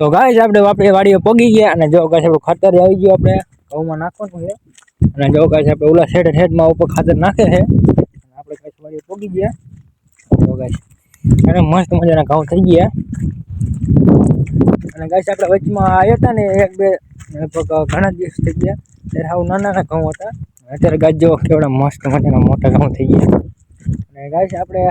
તો ગાય આપણે આપણે વાડીએ પગી ગયા અને જો ગાઈસ આપણું ખાતર આવી ગયું આપણે. ઘઉંમાં નાખવાનું છે. અને જો ગાઈસ આપણે ઓલા સાઈડ હેડમાં ઉપર ખાતર નાખે છે. અને આપણે ગાઈસ વાડીએ પોગી ગયા. તો ગાય અને મસ્ત મજાના ઘઉં થઈ ગયા. અને ગાય આપણે વચમાં આવ્યા હતા ને એક બે, લગભગ ઘણા દિવસ થઈ ગયા. ત્યારે આવું નાના નાના ઘઉં હતા. અત્યારે ગાય જો કેવડા મસ્ત મજાના મોટા ઘઉં થઈ ગયા. અને ગાય આપણે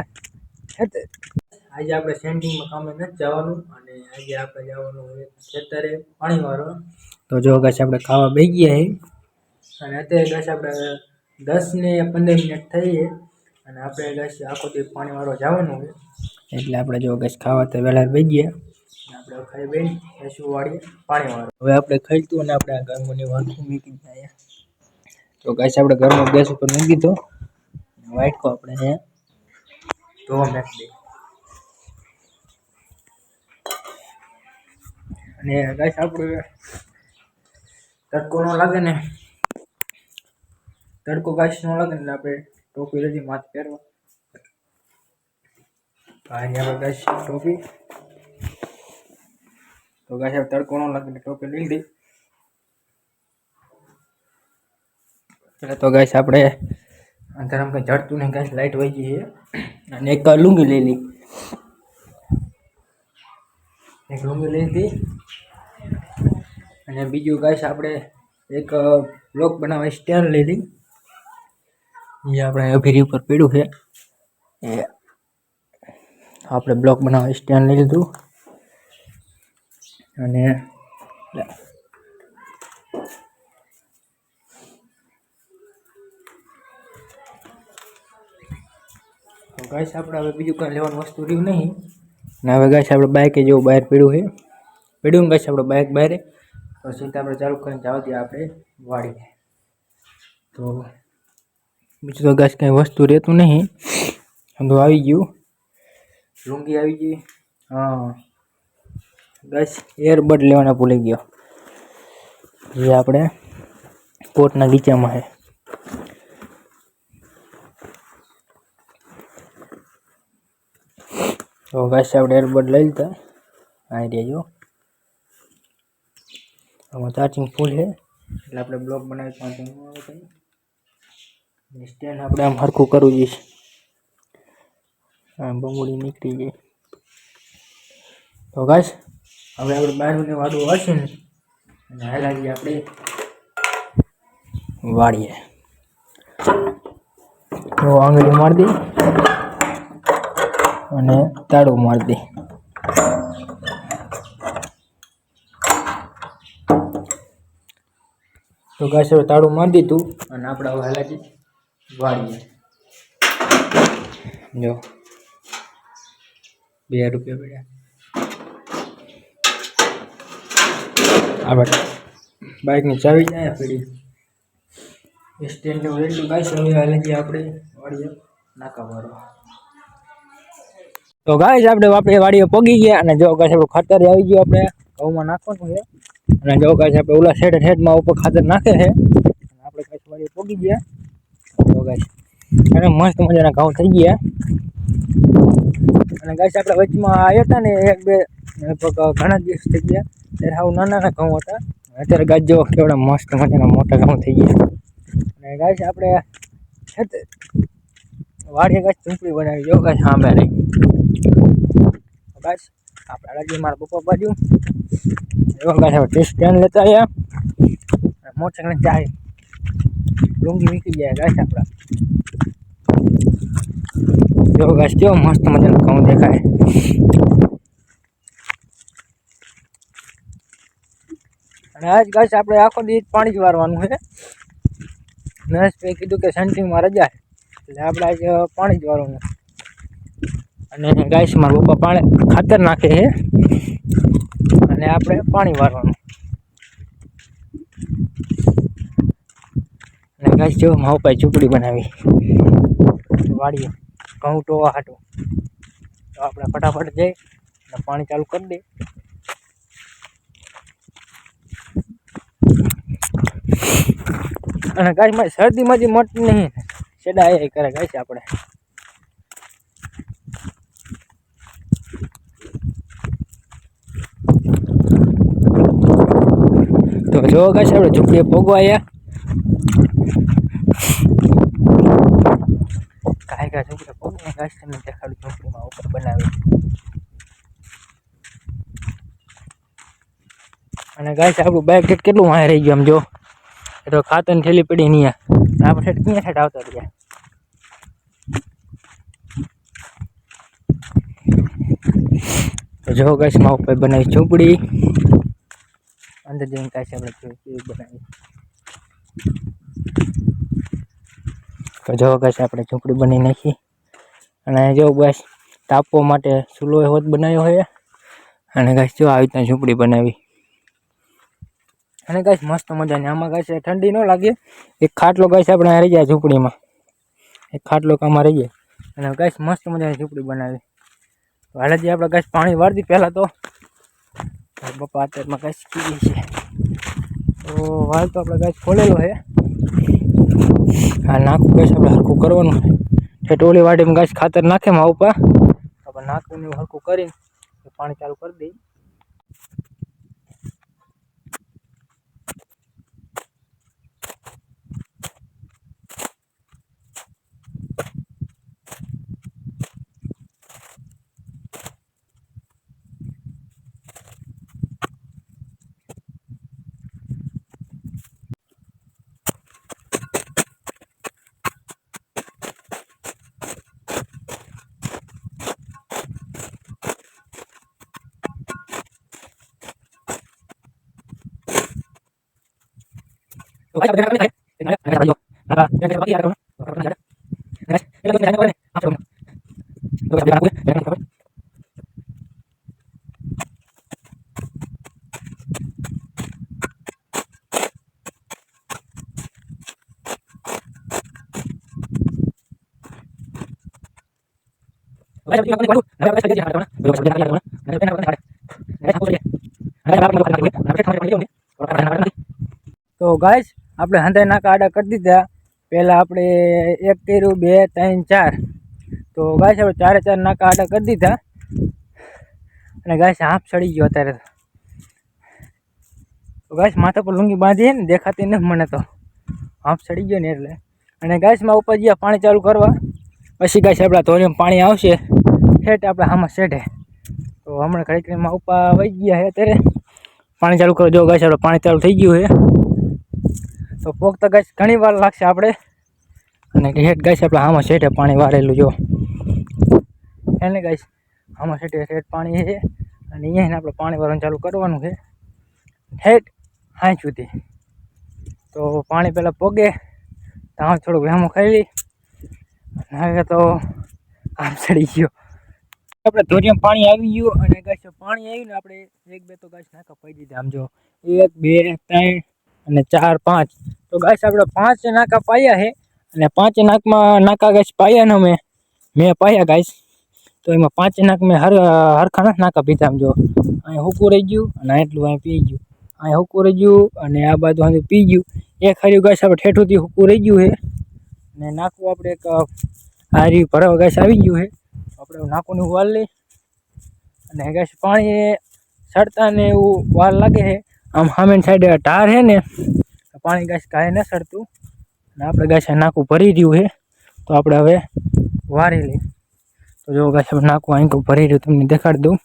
આજે આપણે સેન્ટિંગમાં કામે નથી જવાનું અને આજે આપણે જવાનું હોય ખેતરે પાણી વાળવા. તો જો ગાઈસ આપણે ખાવા બે ગયા છે અને અત્યારે ગાઈસ આપણે દસ ને પંદર મિનિટ થઈ અને આપણે ગાઈસ આખો દિવસ પાણી વાળવા જવાનું હોય એટલે આપણે જો ગાઈસ ખાવા તો વહેલા બે ગયા. આપણે ખાઈ બેન પશુ વાળીએ પાણી વાળવા. હવે આપણે ખાઈ લીધું અને આપણે આ ગરમની વાંખું મૂકી જાય તો ગાઈસ આપણે ઘરમાં ગેસ ઉપર મૂકી દીધો વાટકો આપણે અહીંયા ધોવા નાખી દઈએ અને ગાઈસ આપણે તડકો ન લાગે ને. તડકો ગાઈસ ન લાગે ને એટલે આપણે ટોપી લીધી માથે પહેરવા. અહીં આપણે ગાઈસ ટોપી. તો ગાઈસ હવે તડકો ન લાગે એટલે ટોપી લઈ લીધી એટલે તો ગાઈસ આપણે અંધારામાં કંઈ જડતું નહીં ગાઈસ લાઇટ વહી ગઈ છે. અને એક લુંગી લઈ લી એક લુંગી લઈ લીધી અને બીજું ગાઈસ આપણે એક બ્લોક બનાવવા સ્ટેન્ડ લઈ લીધી. જે આપણે અભીરી ઉપર પીડ્યું છે. એ આપણે બ્લોક બનાવવા સ્ટેન્ડ લઈ લીધું. અને તો ગાઈસ આપણે હવે બીજું કાંઈ લેવાનું વસ્તુ રહ્યું નહીં. ને હવે ગાઈસ આપણે બાઇકે જેવું, બહાર પીડ્યું છે. પીડ્યું ગાઈસ આપણે બાઇક બહાર તો સીધા આપણે ચાલુ કરીને જવા દઈએ આપણે વાડીએ. તો બીજું તો ગાઈસ કાંઈ વસ્તુ રહેતું નહીં. બધું આવી ગયું. લુંગી આવી ગઈ. હા. ગાઈસ એરબડ લેવાના ભૂલી ગયો. જે આપણે કોટના ગીચામાં છે. તો ગાઈસ આપણે એરબડ લઈ લીધા આવી રહ્યા જો આમાં ચાર્જિંગ ફૂલ છે એટલે આપણે બ્લોક બનાવી ચાર્જિંગ આવે છે સ્ટેન્ડ આપણે આમ હરખું કરવું જોઈએ। આ બંગડી નીકળી ગઈ। તો ગાઈસ હવે આપણે બહારને વાડું હશે ને, અને હાલા જઈએ આપણે વાળીએ તો આંગળી મારી દઈ અને તાળું મારી દે. તો ગાય હવે તાળું મારી દીધું અને આપણે હવે હાલાજી વાળીએ. જો. બે રૂપિયા પડ્યા. આપણે બાઇકની ચાવી જાય પડી? સ્ટેન્ડ રેલું ગાય હવે હાલાજી આપણે વાળીએ. નાકા મારવા તો ગાઈસ આપણે આપણે વાડીએ પગી ગયા અને જો ગાય આપણું ખાતર આવી ગયું આપણે. ઘઉંમાં નાખવાનું છે. અને જો ગાઈસ આપણે ઓલા સેઠ હેડમાં ઉપર ખાતર નાખે છે. અને આપણે ગાય વાડીએ પોગી ગયા. તો ગાય અને મસ્ત મજાના ઘઉં થઈ ગયા. અને ગાઈસ આપણે વચમાં આવ્યા હતા ને એક બે, લગભગ ઘણા દિવસ થઈ ગયા. ત્યારે આવું નાના નાના ઘઉં હતા. અત્યારે ગાય જો કેવડા મસ્ત મજાના મોટા ઘઉં થઈ ગયા. અને ગાઈસ આપણે છે વાડીએ ગાઈસ ચૂંટણી બનાવી. જો ગાય રહી. બસ. આપણે હજી મારા બપોર બાજુ. એવા હવે ટેસ્ટ સ્ટેન્ડ લેતા આવ્યા મોટરસાઇકલ જાય. ડુંગી નીકળી જાય, ગાય આપણા. જો ગાઈસ કેવો મસ્ત મજાનો ઘઉં દેખાય. અને આજ ગાસ આપણે આખો દિવસ પાણી જ વારવાનું છે. નરેશભાઈ કીધું કે સેન્ટિંગમાં રજા એટલે આપણે આજે પાણી જ વારવાનું અને ગાયસમાં મારા પાણી ખાતર નાખે છે. અને આપણે પાણી વારવાનું અને ગાય જો મારા પપ્પાએ ઝૂંપડી બનાવી. વાળીએ ઘઉં ટોવા હાટું. તો આપણે ફટાફટ જઈ અને પાણી ચાલુ કરી દઈએ. અને મારી શરદીમાંથી મટ નહીં છેડા એ કરે ગાઈસ આપણે. જો ગાઈસ આપણે ઝૂંપડીએ પોગવા આવ્યા કાંઈ કાંઈ ઝૂંપડે પોગવા ગાઈસ તમને ઉપર બનાવી. અને ગાઈસ આપણું બાઇક કેટલું વાંહે રહી ગયું આમ જો. તો ખાતરની થેલી પડી નહીં આપણે ઠેઠ ક્યાં સાઈડ આવતા રહ્યા? તો જો ગાઈસમાં ઉપર બનાવી ઝૂંપડી. અંદર જઈને કાંઈ આપણે જોઈ કેવી બનાવી તો જો કાશે આપણે ઝૂંપડી બની નાખી. અને જો બસ તાપવા માટે ચૂલો હોત બનાવ્યો હોય અને ગાઈસ, જો આવી રીતના ઝૂંપડી બનાવી. અને કાંઈ મસ્ત મજાની. આમાં ગાઈસ ઠંડી ન લાગે. એક ખાટલો ગાઈસ, આપણે રહી જાય ઝૂંપડીમાં. એક ખાટલો કામાં રહી જાય અને ગાઈસ, મસ્ત મજાની ઝૂંપડી બનાવી. તો આપણે ગાઈસ, પાણી વાળતી પહેલાં તો. બપા અત્યારમાં ગાઈસ કીધી છે. તો વાલ તો આપણે ગાઈસ ખોલેલો છે. આ નાખું ગાઈસ આપણે હરખું કરવાનું. છે ટોળી વાટીમાં ગાઈસ ખાતર નાખે માં ઉપા આપણે નાખવું ને એવું હરખું કરીને પાણી ચાલુ કરી દઈએ. તો ગાઈસ આપણે હંધાઈના નાખીએ. એક નાખી નાખી બાકી આ કરવાનું. ગાઈસ, એટલે કે જાણે આ કરવાનું. તો આપણે નાખવું છે. એક નાખી નાખવું. તો ગાઈસ આપણે નાખવાનું. હવે આપણે ગાઈસ નાખી નાખવાનું. તો આપણે નાખી નાખવાનું. અને આપણે નાખવાનું. ગાઈસ નાખવું છે. અને આપણે નાખવાનું. આપણે નાખવાનું. આપણે નાખવાનું. તો ગાઈસ આપણે હંધાઈ નાકા આડા કરી દીધા પહેલાં આપણે એક કર્યું બે ત્રણ ચાર તો ગાય આપણે ચારે ચાર નાકા આડા કરી દીધા અને ગાય હાફ ચડી ગયો અત્યારે તો ગાય માથા પર લુંગી બાંધી ને દેખાતી નથી મને તો હાફ ચડી ગયો ને એટલે અને ગાયસમાં ઉપર ગયા પાણી ચાલુ કરવા પછી ગાય આપણા ધોરીમાં પાણી આવશે હેઠ આપણે આમાં શેઠે તો હમણાં ઘડીકમાં ઉપા વહી ગયા છે અત્યારે પાણી ચાલુ કરો જો ગાય આપણે પાણી ચાલુ થઈ ગયું છે તો પોગતા ગાઈસ ઘણી વાર લાગશે આપણે. અને હેઠ ગાઈસ આપણે આમાં શેઠે પાણી વાળેલું જો. એને ગાઈસ? આમાં શેઠે હેઠ પાણી છે. અને અહીંયા આપણે પાણી વાળવાનું ચાલુ કરવાનું છે. હેઠ હાઈ સુધી. તો પાણી પહેલાં પોગે, તો આમ થોડુંક વહેમો ખાઈ લઈ. હવે તો આમ ચડી ગયો. આપણે ધોરિયામાં પાણી આવી ગયું અને ગાઈસ પાણી આવ્યું ને આપણે એક બે તો ગાઈસ નાખા પડી દીધા. આમ જો એક, બે, ત્રણ અને ચાર પાંચ. તો ગાઈસ, આપણે પાંચ નાકા પાયા છે અને પાંચ નાકમાં નાકા ગાઈસ પાયા ને મેં મેં પાયા ગાઈસ. તો એમાં પાંચ નાક મેં હર, હરખા નાકા પીધા જો. અહીંયા હુકું રહી ગયું અને એટલું અહીં પી ગયું. અહીંયા હુકું રહી ગયું અને આ બાજુ અહીં પી ગયું. એક હાર્યું ગાઈસ આપણે ઠેઠુંથી હુકું રહી ગયું છે. અને નાકું આપણે એક હારી ભરાવા ગાઈસ આવી ગયું છે. આપણે નાકું ને વાલ લઈ. અને ગાઈસ પાણી સડતા ને એવું વાર લાગે છે. આમ સામેની સાઈડે ટાર છે ને પાણી ગાઈસ કાંઈ ન સડતું. અને આપણે ગાઈસ નાકું ભરી રહ્યું છે. તો આપણે હવે વારી લઈ તો જો આપણે નાકું અહીં ભરી રહ્યું, તમને દેખાડી દઉં.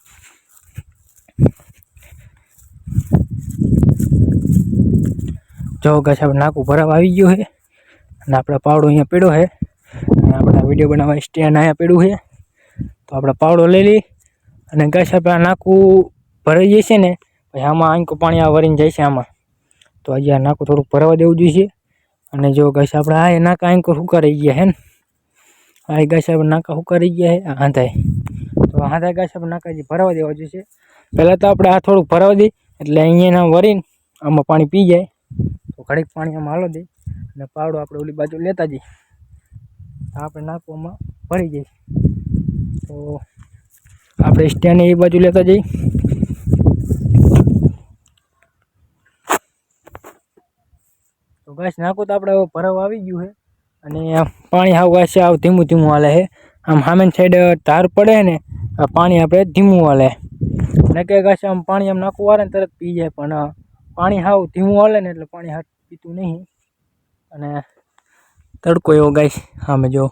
જો ગાઈસ આપણે નાકું ભરાવા આવી ગયું છે. અને આપણે પાવડો અહીંયા પડ્યો છે. અને આપણે વીડિયો બનાવવા સ્ટેન્ડ અહીંયા પડ્યું છે. તો આપણે પાવડો લઈ લઈ અને ગાઈસ આપણે નાકું ભરાઈ જશે ને પછી આમાં આંકું પાણી આ વરીને જાય છે આમાં. તો હજી આ નાકું થોડુંક ભરવા દેવું જોઈએ. અને જો ગાઈસ આપણે આ એ નાકા આંકું હુકારી ગયા હે ને. આ ગાઈસ આપણે નાકા હુકારી ગયા હે હાંધાય તો હાંધાય ગાઈસ આપણે નાકા હજી ભરવા દેવા જોઈએ પહેલાં તો આપણે આ થોડુંક ભરવા દઈએ એટલે અહીંયા વરીને આમાં પાણી પી જાય. તો ઘડીક પાણી આમાં હાલો દે. અને પાવડો આપણે ઓલી બાજુ લેતા જઈએ. આપણે આમાં ભરી જઈએ તો આપણે સ્ટેન્ડ એ બાજુ લેતા જઈએ. તો ગાઈસ નાખું તો આપણે ભરાવ આવી ગયું છે. અને પાણી આવું ગાઈસ આવ ધીમું ધીમું હાલે છે. આમ સામેની સાઈડ ધાર પડે ને પાણી આપણે ધીમું હાલે ને કે ગાઈસ આમ પાણી આમ નાખવું વારે ને તરત પી જાય, પણ પાણી હાવ ધીમું હાલે ને એટલે પાણી હાથ પીતું નહીં. અને તડકો એવો ગાઈશ સામે જો.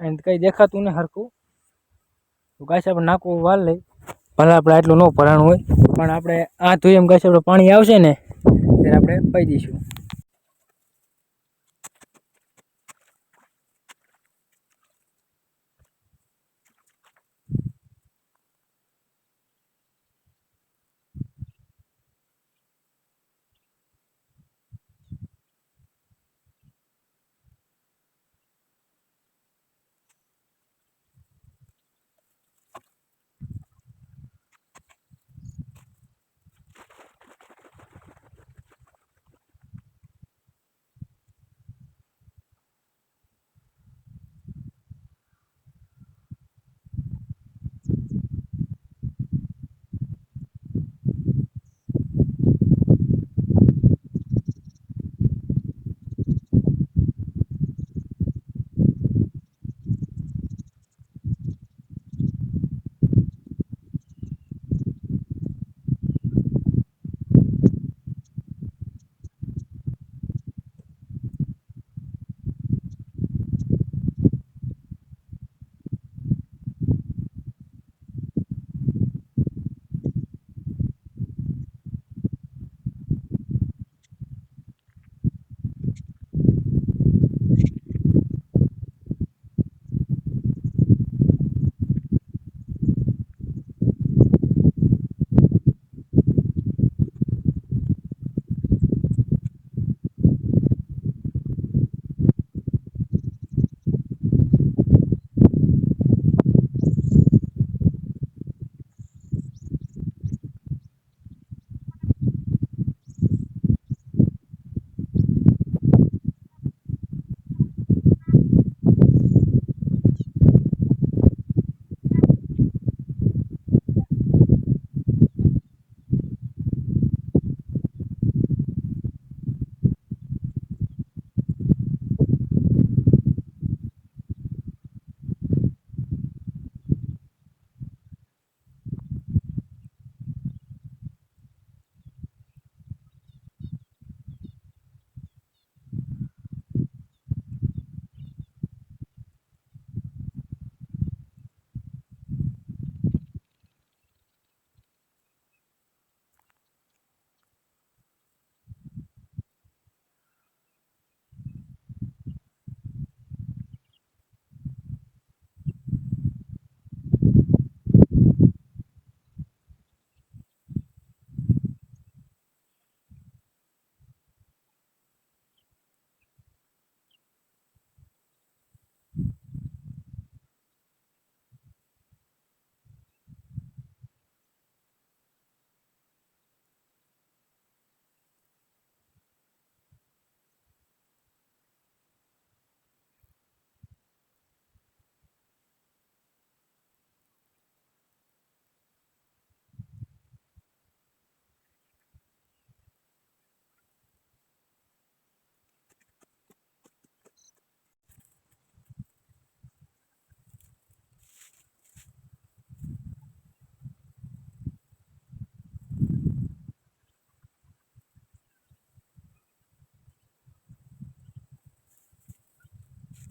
અને કંઈ દેખાતું નહીં હરખું. તો ગાઈશ આપણે નાખવું વાર લઈ ભલે આપણે આટલું ન ભરાણું હોય, પણ આપણે આ ધોઈ એમ ગાઈશ આપણે પાણી આવશે ને, ત્યારે આપણે પાઈ દઈશું.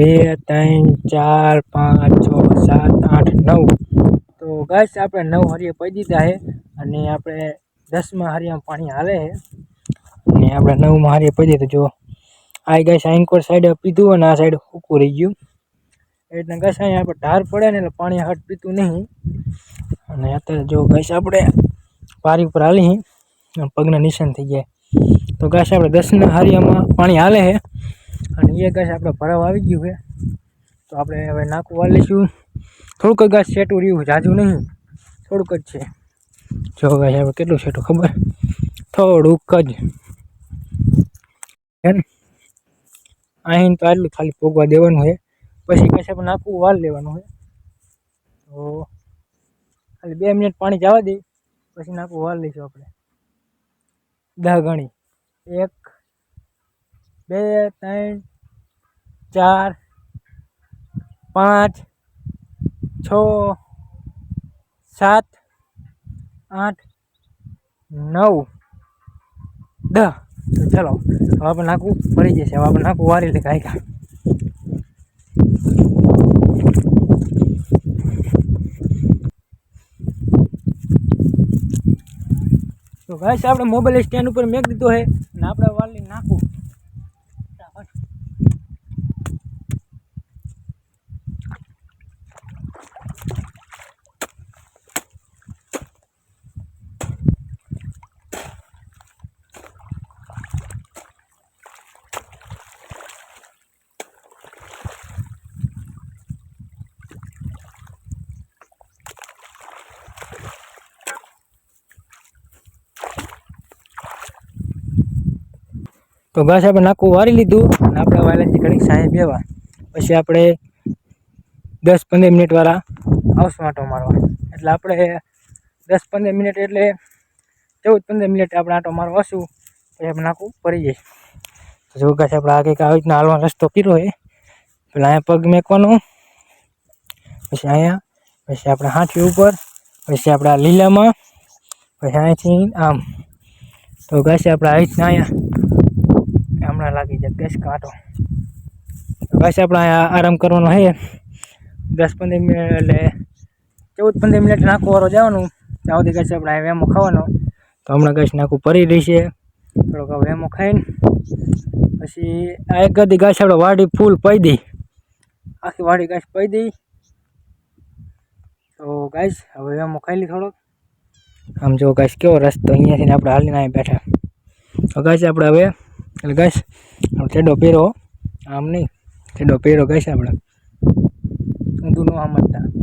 બે, ત્રણ, ચાર, પાંચ, છ, સાત, આઠ, નવ. તો ગાઈસ, આપણે નવ હરિયા પડી દીધા છે અને આપણે દસમાં હરિયામાં પાણી હાલે છે. અને આપણે નવમાં હરિયા પડી તો જો આ ગાઈસ આંકોર સાઈડ પીધું અને આ સાઈડ સૂકું રહી ગયું. એ રીતના ગાઈસ, અહીંયા આપણે ઢાર પડે ને એટલે પાણી હટ પીતું નહીં. અને અત્યારે જો ગાઈસ, આપણે પારી ઉપર હાલી. પગના નિશાન થઈ ગયા. તો ગાઈસ, આપણે દસના હરિયામાં પાણી હાલે છે. અને એ ઘાસ આપણે ભરાવા આવી ગયું છે. તો આપણે હવે નાખું વાળ લઈશું. થોડુંક ગાઈસ સેટું રહ્યું, જાજુ નહીં. થોડુંક જ છે. જો ગાઈસ આપણે કેટલું સેટું ખબર? થોડુંક જ. હે ને? અહીં તો આટલું ખાલી પોગવા દેવાનું છે. પછી કશે પણ નાખવું વાળ લેવાનું છે. તો ખાલી બે મિનિટ પાણી જવા દે. પછી નાખવું વાળ લઈશું આપણે. દહ ગણી. એક, બે, ત્રણ ચાર પાંચ છ સાત આઠ નવ દસ તો ચલો હવે આપણે નાખવું પડી જશે હવે આપણે નાખવું વારી લે કાંઈ કાંઈ તો ગાઈસ આપણે મોબાઈલ સ્ટેન્ડ ઉપર મેક દીધો છે અને આપણે વાલી નાખવું તો ઘાસ આપણે નાખું વારી લીધું અને આપણે વાયલાથી ઘડીક સાંજે બેવા પછી આપણે દસ પંદર મિનિટ વાળા આવશું આંટો મારવા. એટલે આપણે દસ પંદર મિનિટ એટલે ચૌદ પંદર મિનિટ આપણે આંટો મારવા આવશું પછી આપણે નાખું પડી જાય. તો જો ઘાસ આપણે આ કંઈક આવી રીતના હાલવાનો રસ્તો કર્યો હોય પેલા અહીંયા પગ મેકવાનો, પછી અહીંયા, પછી આપણે હાથી ઉપર, પછી આપણે આ લીલામાં, પછી અહીંથી આમ. તો ઘાસ આપણે આવી રીતના અહીંયા હમણાં કાઢો. બસ આપણે આરામ કરવાનો છે દસ પંદર મિનિટ એટલે ચૌદ પંદર મિનિટ નાખું વાળો જવાનું. ત્યાં સુધી કશે આપણે વેમો ખાવાનો. તો હમણાં કશ નાખું પડી રહી છે. થોડોક વેમો ખાઈને પછી આ એક ગદી ગાছ આપણે વાડી ફૂલ પઈ દઈ. આખી વાડી ગાছ પઈ દઈ. તો ગાઈશ હવે વેમો ખાઈ લી થોડોક. આમ જો ગાઈશ કેવો રસ્તો અહીંયાથી આપણે હાલીને આવી બેઠા. તો ગાઈશ આપણે હવે એટલે ગાઈશ આપણે ચેડો પહેરો આમ નહીં. ચેડો પહેરો ગાઈશ આપણે. ઊંધું ન સમજતા.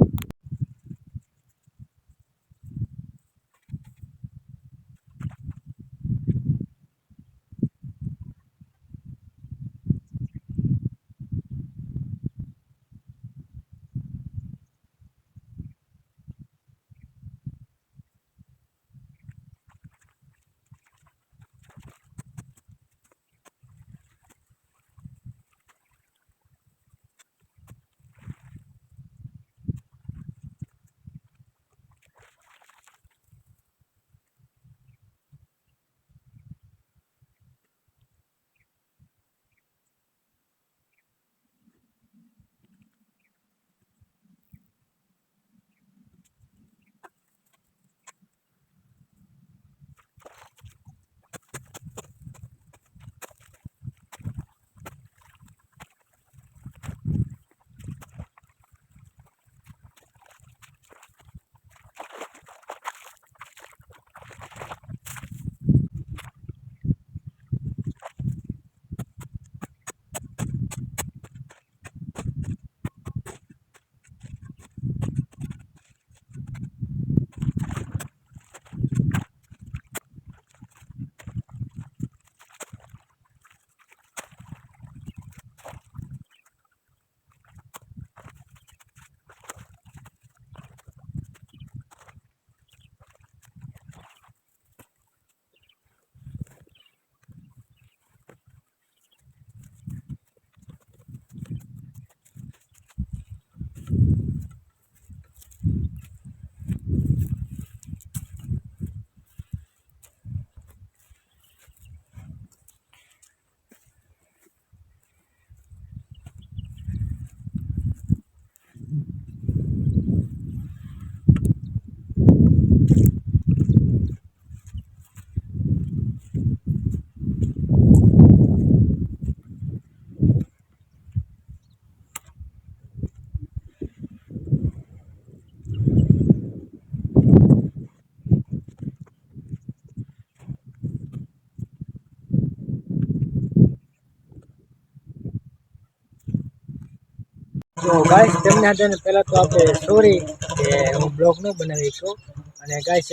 તો ગાઈસ તેમને આજે પહેલાં તો આપણે સોરી કે હું બ્લોગ ન બનાવી છું. અને ગાઈસ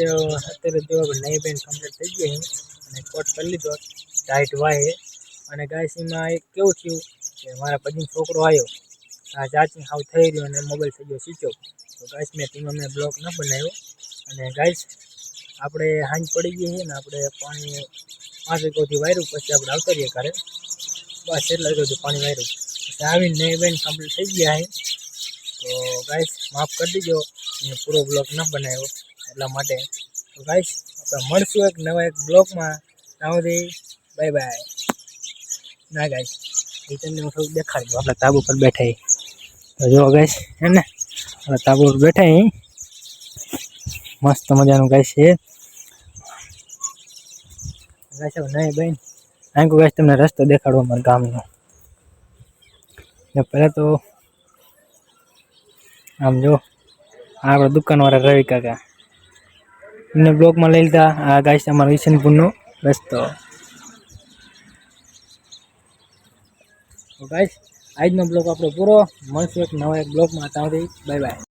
અત્યારે જો નહીં બેન કમ્પ્લીટ થઈ ગઈ અને કોટ કરી લીધો ટાઈટ વાય અને ગાઈસ એમાં એક કેવું થયું કે મારા પછી છોકરો આવ્યો. આ ચાર્જિંગ હાવ થઈ રહ્યો અને મોબાઈલ થઈ ગયો સ્વિચ તો ગાઈસ મેં તેમાં મેં બ્લોક ન બનાવ્યો. અને ગાઈસ આપણે હાંજ પડી ગઈ છે ને આપણે પાણી પાંચ વાગ્યાથી વાયરું પછી આપણે આવતા રહીએ ઘરે. બસ એટલા પાણી વાયરું. આવીને નહીં બેન કમ્પ્લીટ થઈ ગયા છે. તો ગાઈસ માફ કરી દીજો, મેં પૂરો બ્લોગ ન બનાવ્યો એટલા માટે. તો ગાઈસ આપણે મળશું એક નવા એક બ્લોગમાં ત્યાં સુધી બાય બાય ના ગાઈસ એ તમને હું થોડુંક દેખાડી દઉં આપણે તાબુ પર બેઠા છીએ. તો જો ગાઈસ હે ને? આપણે તાબુ પર બેઠા છીએ. મસ્ત મજાનું ગાઈસ છે. ગાઈસ હવે નહીં બેન. આંકુ ગાઈસ તમને રસ્તો દેખાડો અમારા ગામનો. ને પહેલાં તો આમ જો આપણે દુકાનવાળા રવિ કાકા. એમને બ્લોકમાં લઈ લીધા. આ ગાઈસ અમારો ઈશનપુરનો રસ્તો. ગાઈસ, આજનો બ્લોગ આપણો પૂરો. મળશું એક નવા એક બ્લોગમાં ત્યાં બાય બાય